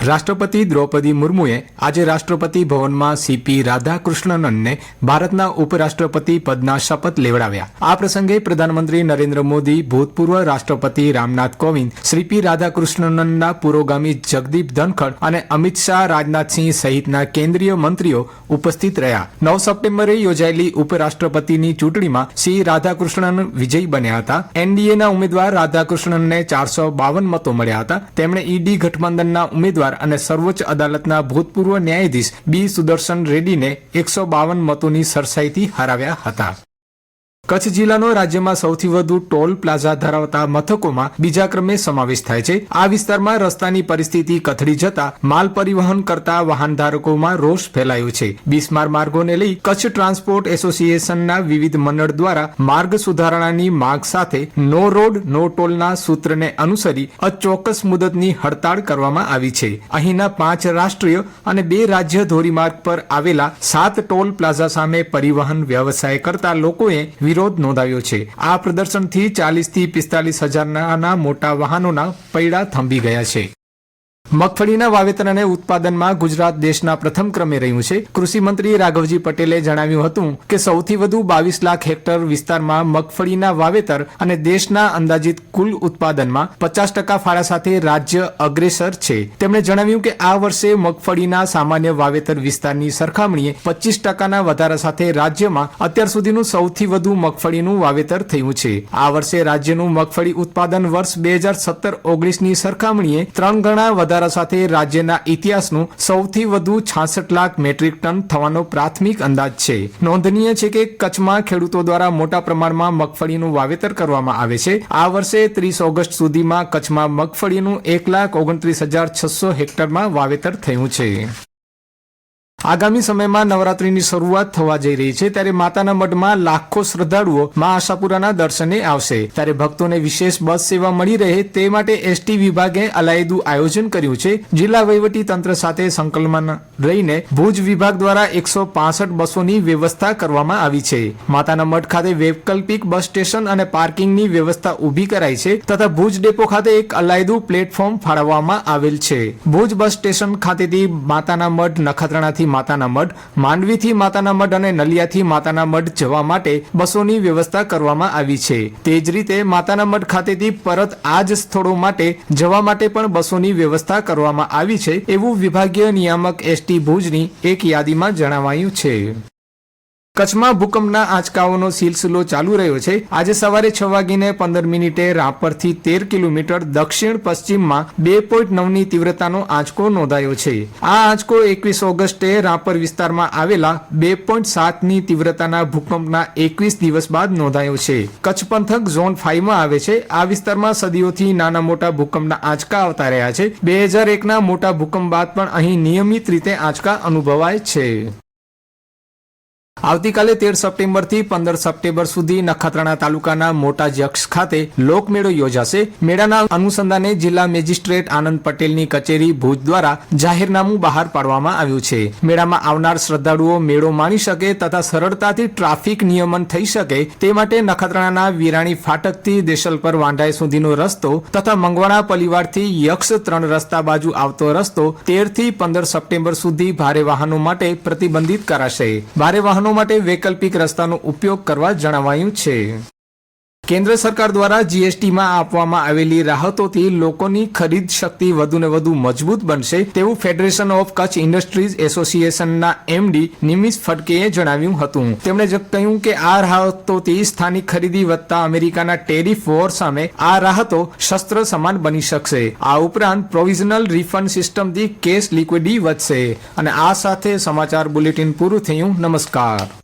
રાષ્ટ્રપતિ દ્રૌપદી મુર્મુએ આજે રાષ્ટ્રપતિ ભવનમાં સીપી રાધાકૃષ્ણનને ભારતના ઉપરાષ્ટ્રપતિ પદના શપથ લેવડાવ્યા. આ પ્રસંગે પ્રધાનમંત્રી નરેન્દ્ર મોદી, ભૂતપૂર્વ રાષ્ટ્રપતિ રામનાથ કોવિંદ, શ્રી પી રાધાકૃષ્ણનના પુરોગામી જગદીપ ધનખડ અને અમિત શાહ રાજનાથસિંહ સહિતના કેન્દ્રીય મંત્રીઓ ઉપસ્થિત રહ્યા. નવ સપ્ટેમ્બરે યોજાયેલી ઉપરાષ્ટ્રપતિની ચૂંટણીમાં શ્રી રાધાકૃષ્ણન વિજયી બન્યા હતા. એનડીએના ઉમેદવાર રાધાકૃષ્ણનને ચારસો બાવન મતો મળ્યા હતા. તેમણે ઈડી ગઠબંધનના ઉમેદવાર અને સર્વોચ્ચ અદાલતના ભૂતપૂર્વ ન્યાયાધીશ બી સુદર્શન રેડ્ડીને એકસો બાવન મતોની સરસાઈથી હરાવ્યા હતા. કચ્છ જિલ્લાનો રાજ્યમાં સૌથી વધુ ટોલ પ્લાઝા ધરાવતા મથકોમાં બીજા ક્રમે સમાવેશ થાય છે. આ વિસ્તારમાં રસ્તાની પરિસ્થિતિ કથળી જતા માલ પરિવહન કરતા વાહન ધારકોમાં રોષ ફેલાયો છે. બિસ્માર માર્ગોને લઈ કચ્છ ટ્રાન્સપોર્ટ એસોસિએશનના વિવિધ મંડળ દ્વારા માર્ગ સુધારણાની માંગ સાથે નો રોડ, નો ટોલના સૂત્રને અનુસરી અચોક્કસ મુદતની હડતાળ કરવામાં આવી છે. અહીંના પાંચ રાષ્ટ્રીય અને બે રાજ્ય ધોરીમાર્ગ પર આવેલા સાત ટોલ પ્લાઝા સામે પરિવહન વ્યવસાય કરતા લોકોએ વિરોધ નોંધાવ્યો છે. આ પ્રદર્શનથી ચાલીસથી પિસ્તાલીસ હજારના મોટા વાહનોના પૈડા થંભી ગયા છે. મગફળીના વાવેતર અને ઉત્પાદનમાં ગુજરાત દેશના પ્રથમ ક્રમે રહ્યું છે. કૃષિ મંત્રી રાઘવજી પટેલે જણાવ્યું હતું કે સૌથી વધુ બાવીસ લાખ હેક્ટર વિસ્તારમાં મગફળીના વાવેતર અને દેશના અંદાજિત કુલ ઉત્પાદનમાં પચાસ ટકા ફાળા સાથે રાજ્ય અગ્રેસર છે. તેમણે જણાવ્યું કે આ વર્ષે મગફળીના સામાન્ય વાવેતર વિસ્તારની સરખામણીએ પચીસ ટકાના વધારા સાથે રાજ્યમાં અત્યાર સુધીનું સૌથી વધુ મગફળીનું વાવેતર થયું છે. આ વર્ષે રાજ્યનું મગફળી ઉત્પાદન વર્ષ બે હજાર સત્તર ઓગણીસની સરખામણીએ ત્રણ ગણા વધારા સાથે રાજ્યના ઇતિહાસનું સૌથી વધુ છાસઠ લાખ મેટ્રિક ટન થવાનો પ્રાથમિક અંદાજ છે. નોંધનીય છે કે કચ્છમાં ખેડૂતો દ્વારા મોટા પ્રમાણમાં મગફળીનું વાવેતર કરવામાં આવે છે. આ વર્ષે ત્રીસ ઓગસ્ટ સુધીમાં કચ્છમાં મગફળીનું એક લાખ ઓગણત્રીસ હજાર છસો હેક્ટરમાં વાવેતર થયું છે. આગામી સમયમાં નવરાત્રીની શરૂઆત થવા જઈ રહી છે ત્યારે માતાના મઢમાં લાખો શ્રદ્ધાળુઓ મા આશાપુરાના દર્શને આવશે. ત્યારે ભક્તોને વિશેષ બસ સેવા મળી રહે તે માટે એસટી વિભાગે અલાયદું આયોજન કર્યું છે. જિલ્લા વહીવટી તંત્ર સાથે સંકલનમાં રહીને ભુજ વિભાગ દ્વારા એકસો પાસઠ બસોની વ્યવસ્થા કરવામાં આવી છે. માતાના મઠ ખાતે વૈકલ્પિક બસ સ્ટેશન અને પાર્કિંગની વ્યવસ્થા ઊભી કરાઈ છે તથા ભુજ ડેપો ખાતે એક અલાયદું પ્લેટફોર્મ ફાળવવામાં આવેલ છે. ભુજ બસ સ્ટેશન ખાતેથી માતાના મઠ નખત્રાણાથી માતાના મઢ, માંડવીથી માતાના મઢ અને નલિયાથી માતાના મઢ જવા માટે બસોની વ્યવસ્થા કરવામાં આવી છે. તે જ રીતે માતાના મઢ ખાતેથી પરત આ જ સ્થળો માટે જવા માટે પણ બસોની વ્યવસ્થા કરવામાં આવી છે, એવું વિભાગીય નિયામક એસટી ભુજની એક યાદીમાં જણાવાયું છે. કચ્છમાં ભૂકંપના આંચકાઓનો સિલસિલો ચાલુ રહ્યો છે. આજે સવારે છ વાગીને પંદર મિનિટે રાપરથી તેર કિલોમીટર દક્ષિણ પશ્ચિમમાં બે પોઈન્ટ નવની તીવ્રતાનો આંચકો નોંધાયો છે. આ આંચકો એકવીસ ઓગસ્ટે રાપર વિસ્તારમાં આવેલા બે પોઈન્ટ સાતની તીવ્રતાના ભૂકંપના એકવીસ દિવસ બાદ નોંધાયો છે. કચ્છ પંથક ઝોન ફાઈવમાં આવે છે. આ વિસ્તારમાં સદીઓથી નાના મોટા ભૂકંપના આંચકા આવતા રહ્યા છે. બે હજાર એકના મોટા ભૂકંપ બાદ પણ અહીં નિયમિત રીતે આંચકા અનુભવાય છે. આવતીકાલે તેર સપ્ટેમ્બરથી પંદર સપ્ટેમ્બર સુધી નખત્રાણા તાલુકાના મોટા જક્ષ ખાતે લોકમેળો યોજાશે. મેળાના અનુસંધાને જિલ્લા મેજિસ્ટ્રેટ આનંદ પટેલની કચેરી ભુજ દ્વારા જાહેરનામું બહાર પાડવામાં આવ્યું છે. મેળામાં આવનાર શ્રદ્ધાળુઓ મેળો માણી શકે તથા સરળતાથી ટ્રાફિક નિયમન થઈ શકે તે માટે નખત્રાણાના વિરાણી ફાટકથી દેશલપર વાંઢાઈ સુધીનો રસ્તો તથા મંગવાણા પલીવાડથી યક્ષ ત્રણ રસ્તા બાજુ આવતો રસ્તો તેરથી પંદર સપ્ટેમ્બર સુધી ભારે વાહનો માટે પ્રતિબંધિત કરાશે. ભારે વાહનો માટે વૈકલ્પિક રસ્તાનો ઉપયોગ કરવા જણાવાયું છે. કેન્દ્ર સરકાર દ્વારા જીએસટીમાં આપવામાં આવેલી રાહતોથી લોકોની ખરીદ શક્તિ વધુને વધુ મજબૂત બનશે તેવું ફેડરેશન ઓફ કચ્છ ઇન્ડસ્ટ્રીઝ એસોસિએશનના એમડી નિમિષ ફડકેએ જણાવ્યું હતું. તેમણે કહ્યું કે આ રાહતોથી સ્થાનિક ખરીદી વધતા અમેરિકાના ટેરિફ વોર સામે આ રાહતો શસ્ત્ર સમાન બની શકશે. આ ઉપરાંત પ્રોવિઝનલ રિફંડ સિસ્ટમથી કેશ લિક્વિડી વધશે. અને આ સાથે સમાચાર બુલેટિન પૂરું થયું. નમસ્કાર.